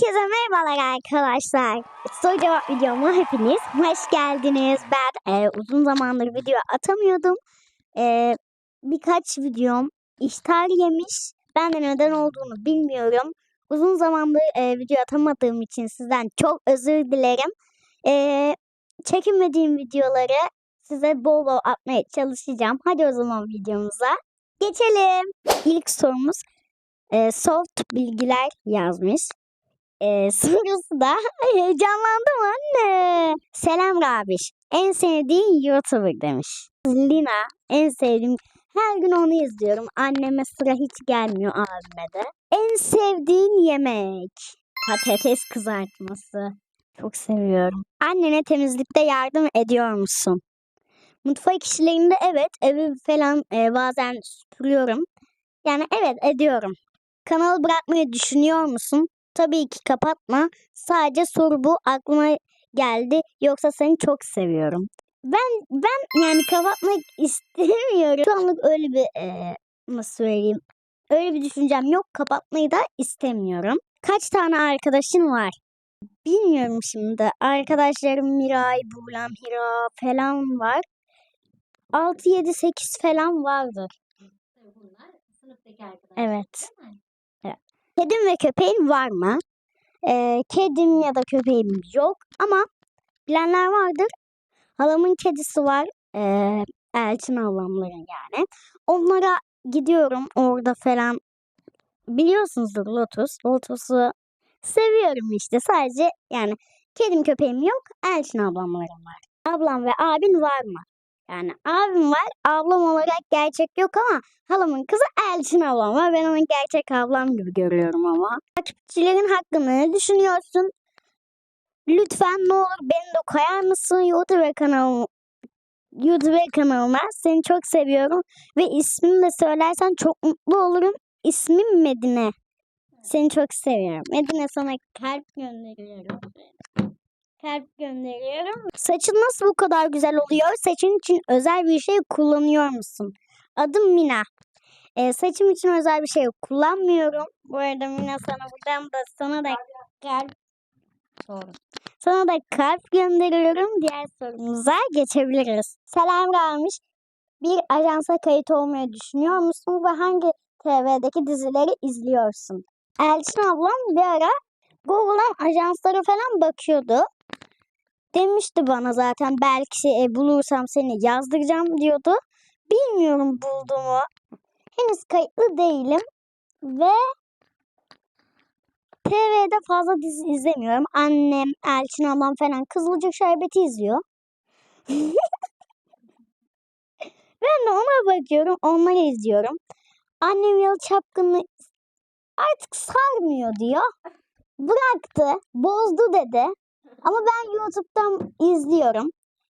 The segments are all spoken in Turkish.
Herkese merhabalar arkadaşlar. Soru cevap videoma hepiniz hoş geldiniz. Ben e, uzun zamandır video atamıyordum. E, birkaç videom iştar yemiş. Ben de neden olduğunu bilmiyorum. Uzun zamandır e, video atamadığım için sizden çok özür dilerim. E, çekinmediğim videoları size bol bol atmaya çalışacağım. Hadi o zaman videomuza geçelim. İlk sorumuz e, soft bilgiler yazmış. Ee, sorusu da heyecanlandım anne. Selam Rabiş. En sevdiğin YouTuber demiş. Lina en sevdiğim her gün onu izliyorum. Anneme sıra hiç gelmiyor abime de. En sevdiğin yemek. Patates kızartması. Çok seviyorum. Annene temizlikte yardım ediyor musun? Mutfak işlerinde evet evi falan e, bazen süpürüyorum. Yani evet ediyorum. Kanalı bırakmayı düşünüyor musun? Tabii ki kapatma. Sadece soru bu aklıma geldi. Yoksa seni çok seviyorum. Ben ben yani kapatmak istemiyorum. Şu anlık öyle bir e, nasıl söyleyeyim? Öyle bir düşüncem yok. Kapatmayı da istemiyorum. Kaç tane arkadaşın var? Bilmiyorum şimdi. Arkadaşlarım Miray, Buğlem, Hira falan var. 6, 7, 8 falan vardır. Bunlar sınıftaki arkadaşlar. Evet. Kedim ve köpeğin var mı? Ee, kedim ya da köpeğim yok ama bilenler vardır. Halamın kedisi var. Ee, Elçin ablamların yani. Onlara gidiyorum orada falan. Biliyorsunuzdur Lotus. Lotus'u seviyorum işte. Sadece yani kedim köpeğim yok. Elçin ablamlarım var. Ablam ve abin var mı? Yani abim var. Ablam olarak gerçek yok ama halamın kızı Elçin ablam var. Ben onu gerçek ablam gibi görüyorum ama. Takipçilerin hakkında ne düşünüyorsun? Lütfen ne olur beni de koyar mısın YouTube kanalım YouTube kanalıma. Seni çok seviyorum ve ismini de söylersen çok mutlu olurum. İsmim Medine. Seni çok seviyorum. Medine sana kalp gönderiyorum. Kalp gönderiyorum. Saçın nasıl bu kadar güzel oluyor? Saçın için özel bir şey kullanıyor musun? Adım Mina. Ee, saçım için özel bir şey kullanmıyorum. Bu arada Mina sana buradan da sana da kalp Doğru. Sana da kalp gönderiyorum. Diğer sorumuza geçebiliriz. Selam gelmiş. Bir ajansa kayıt olmayı düşünüyor musun ve hangi TV'deki dizileri izliyorsun? Elçin ablam bir ara Google'dan ajanslara falan bakıyordu. Demişti bana zaten belki e, bulursam seni yazdıracağım diyordu. Bilmiyorum bulduğumu. Henüz kayıtlı değilim ve TV'de fazla dizi izlemiyorum. Annem, Elçin ablam falan Kızılcık Şerbeti izliyor. ben de ona bakıyorum, onları izliyorum. Annem Yalı Çapkın'ı artık sarmıyor diyor. Bıraktı, bozdu dedi. Ama ben YouTube'dan izliyorum.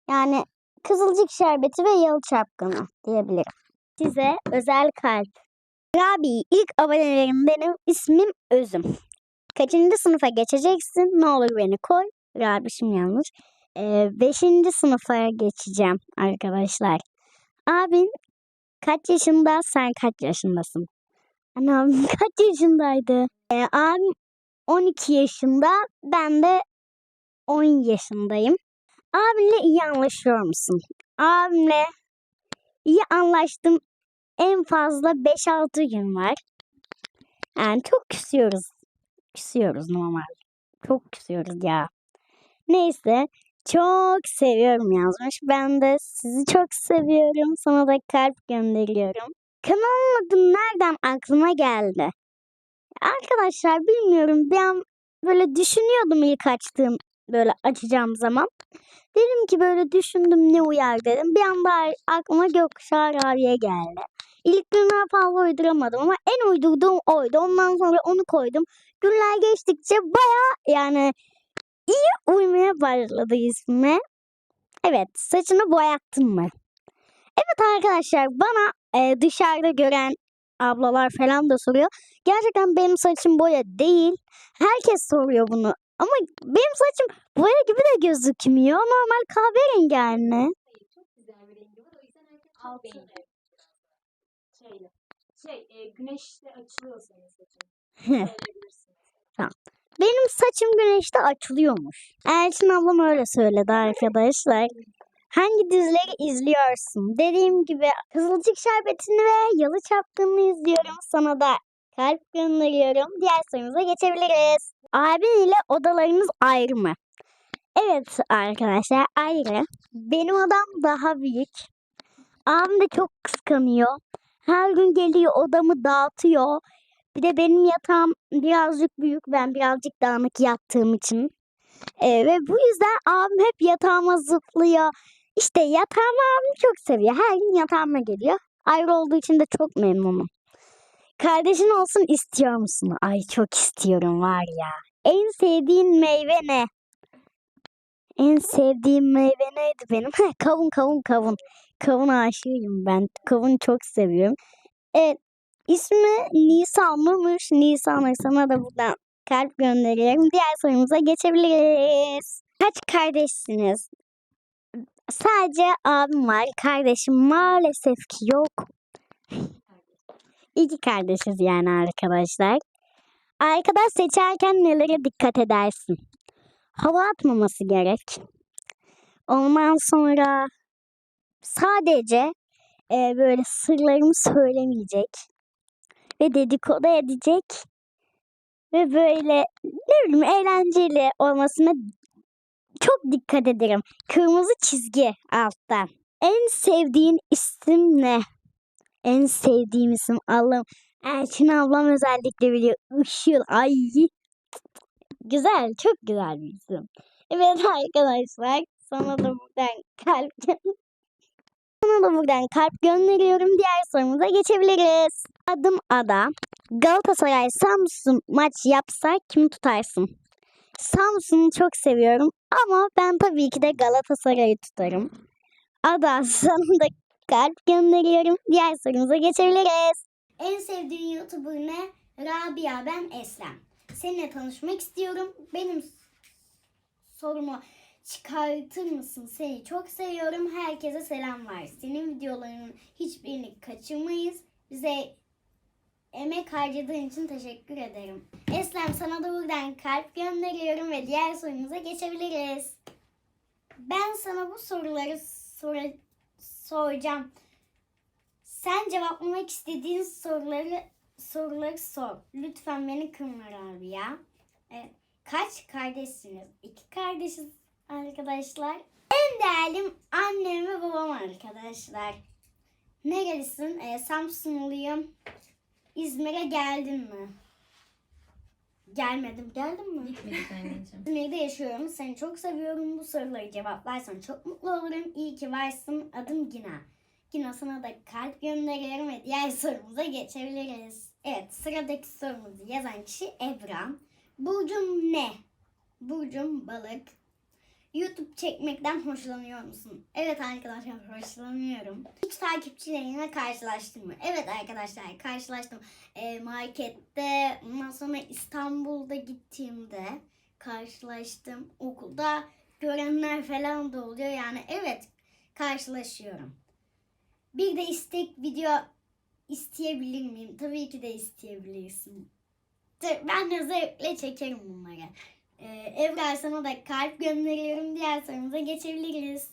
Yani Kızılcık Şerbeti ve Yalı Çapkını diyebilirim. Size özel kalp. Rabi ilk abonelerim benim ismim Özüm. Kaçıncı sınıfa geçeceksin? Ne olur beni koy. Rabişim yanlış. Ee, beşinci sınıfa geçeceğim arkadaşlar. Abin kaç yaşında? Sen kaç yaşındasın? Anam kaç yaşındaydı? Ee, abim 12 yaşında. Ben de 10 yaşındayım. Abimle iyi anlaşıyor musun? Abimle iyi anlaştım. En fazla 5-6 gün var. Yani çok küsüyoruz. Küsüyoruz normal. Çok küsüyoruz ya. Neyse. Çok seviyorum yazmış. Ben de sizi çok seviyorum. Sana da kalp gönderiyorum. Kanalın adı nereden aklıma geldi? Arkadaşlar bilmiyorum. An böyle düşünüyordum ilk açtığım böyle açacağım zaman. Dedim ki böyle düşündüm ne uyar dedim. Bir anda aklıma Gökkuşağı Rabi'ye geldi. İlk günler fazla uyduramadım ama en uydurduğum oydu. Ondan sonra onu koydum. Günler geçtikçe baya yani iyi uymaya başladı ismime. Evet saçını boyattın mı? Evet arkadaşlar bana e, dışarıda gören ablalar falan da soruyor. Gerçekten benim saçım boya değil. Herkes soruyor bunu. Ama benim saçım boya gibi de gözükmüyor. Normal kahverengi anne. Hayır, çok güzel bir rengi var. O yüzden herkes Altın. Şeyle. Şey, e, güneşle açılıyor senin saçın. Söyleyebilirsin. benim saçım güneşte açılıyormuş. Elçin ablam öyle söyledi arkadaşlar. Hangi dizileri izliyorsun? Dediğim gibi Kızılcık Şerbeti'ni ve Yalı Çapkını'nı izliyorum. Sana da kalp gönderiyorum. Diğer sorumuza geçebiliriz. Abin ile odalarınız ayrı mı? Evet arkadaşlar ayrı. Benim odam daha büyük. Abim de çok kıskanıyor. Her gün geliyor odamı dağıtıyor. Bir de benim yatağım birazcık büyük. Ben birazcık dağınık yattığım için. Ee, ve bu yüzden abim hep yatağıma zıplıyor. İşte yatağımı abim çok seviyor. Her gün yatağıma geliyor. Ayrı olduğu için de çok memnunum. Kardeşin olsun istiyor musun? Ay çok istiyorum var ya. En sevdiğin meyve ne? En sevdiğim meyve neydi benim? Kavun kavun kavun. Kavun aşığıyım ben. Kavun çok seviyorum. Evet. ismi Nisan'mış. Nisan'a sana da buradan kalp gönderiyorum. Diğer sorumuza geçebiliriz. Kaç kardeşsiniz? Sadece abim var. Kardeşim maalesef ki yok. İki kardeşiz yani arkadaşlar. Arkadaş seçerken nelere dikkat edersin? Hava atmaması gerek. Ondan sonra sadece e, böyle sırlarımı söylemeyecek ve dedikodu edecek ve böyle ne bileyim eğlenceli olmasına çok dikkat ederim. Kırmızı çizgi alttan. En sevdiğin isim ne? En sevdiğim isim Allah'ım. Elçin ablam özellikle biliyor. Işıl. Ay. Güzel. Çok güzel bir isim. Evet arkadaşlar. Sana da buradan kalp Sana da buradan kalp gönderiyorum. Diğer sorumuza geçebiliriz. Adım Ada. Galatasaray Samsun maç yapsa kim tutarsın? Samsun'u çok seviyorum ama ben tabii ki de Galatasaray'ı tutarım. Ada sana da kalp gönderiyorum. Diğer sorumuza geçebiliriz. En sevdiğin YouTuber ne? Rabia ben Eslem. Seninle tanışmak istiyorum. Benim sorumu çıkartır mısın? Seni çok seviyorum. Herkese selam var. Senin videolarının hiçbirini kaçırmayız. Bize emek harcadığın için teşekkür ederim. Eslem sana da buradan kalp gönderiyorum ve diğer sorumuza geçebiliriz. Ben sana bu soruları sor- soracağım. Sen cevaplamak istediğin soruları soruları sor. Lütfen beni kırma abi ya. Evet. Kaç kardeşsiniz? İki kardeşiz arkadaşlar. En değerlim annem ve babam arkadaşlar. Nerelisin? Ee, Samsunluyum. İzmir'e geldin mi? Gelmedim. Geldin mi? Gitmedik anneciğim. İzmir'de yaşıyorum. Seni çok seviyorum. Bu soruları cevaplarsan çok mutlu olurum. İyi ki varsın. Adım Gina. Gina sana da kalp gönderiyorum ve diğer sorumuza geçebiliriz. Evet sıradaki sorumuzu yazan kişi Ebra. Burcum ne? Burcum balık. YouTube çekmekten hoşlanıyor musun? Evet arkadaşlar hoşlanıyorum. Hiç takipçilerinle karşılaştın mı? Evet arkadaşlar karşılaştım. Ee, markette ondan sonra İstanbul'da gittiğimde karşılaştım. Okulda görenler falan da oluyor. Yani evet karşılaşıyorum. Bir de istek video isteyebilir miyim? Tabii ki de isteyebilirsin. Ben de zevkle çekerim bunları. Ee, Evrar sana da kalp gönderiyorum. Diğer sorumuza geçebiliriz.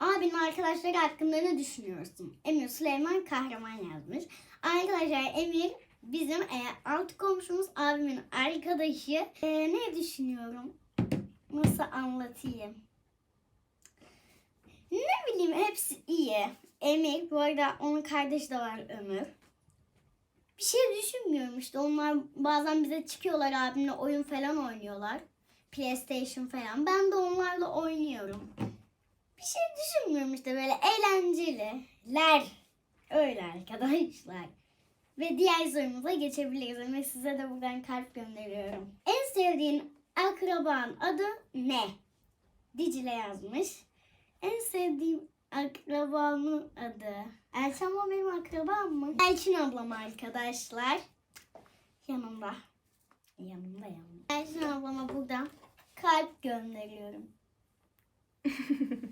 Abinin arkadaşları hakkında ne düşünüyorsun? Emir Süleyman Kahraman yazmış. Arkadaşlar Emir bizim e, alt komşumuz abimin arkadaşı. E, ne düşünüyorum? Nasıl anlatayım? Ne bileyim hepsi iyi. Emir bu arada onun kardeşi de var Ömür. Bir şey düşünmüyorum işte onlar bazen bize çıkıyorlar abimle oyun falan oynuyorlar. PlayStation falan. Ben de onlarla oynuyorum. Bir şey düşünmüyorum işte böyle eğlenceliler. Öyle arkadaşlar. Ve diğer sorumuza geçebiliriz. Ve size de buradan kalp gönderiyorum. En sevdiğin akraban adı ne? Dicle yazmış. En sevdiğim akrabamın adı. Elçin abla benim akrabam mı? Elçin ablam arkadaşlar. Yanımda. Yanımda yanımda. Elçin ablama buradan kalp gönderiyorum.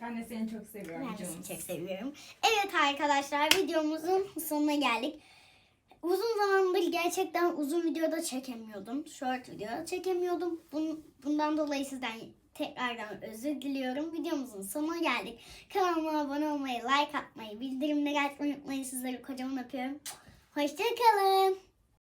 Ben de seni çok seviyorum Ben de canım. sizi çok seviyorum. Evet arkadaşlar videomuzun sonuna geldik. uzun zamandır gerçekten uzun videoda çekemiyordum. Short video çekemiyordum. Bun- bundan dolayı sizden tekrardan özür diliyorum. Videomuzun sonuna geldik. Kanalıma abone olmayı, like atmayı, bildirimleri açmayı unutmayın. Sizleri kocaman öpüyorum. Hoşçakalın.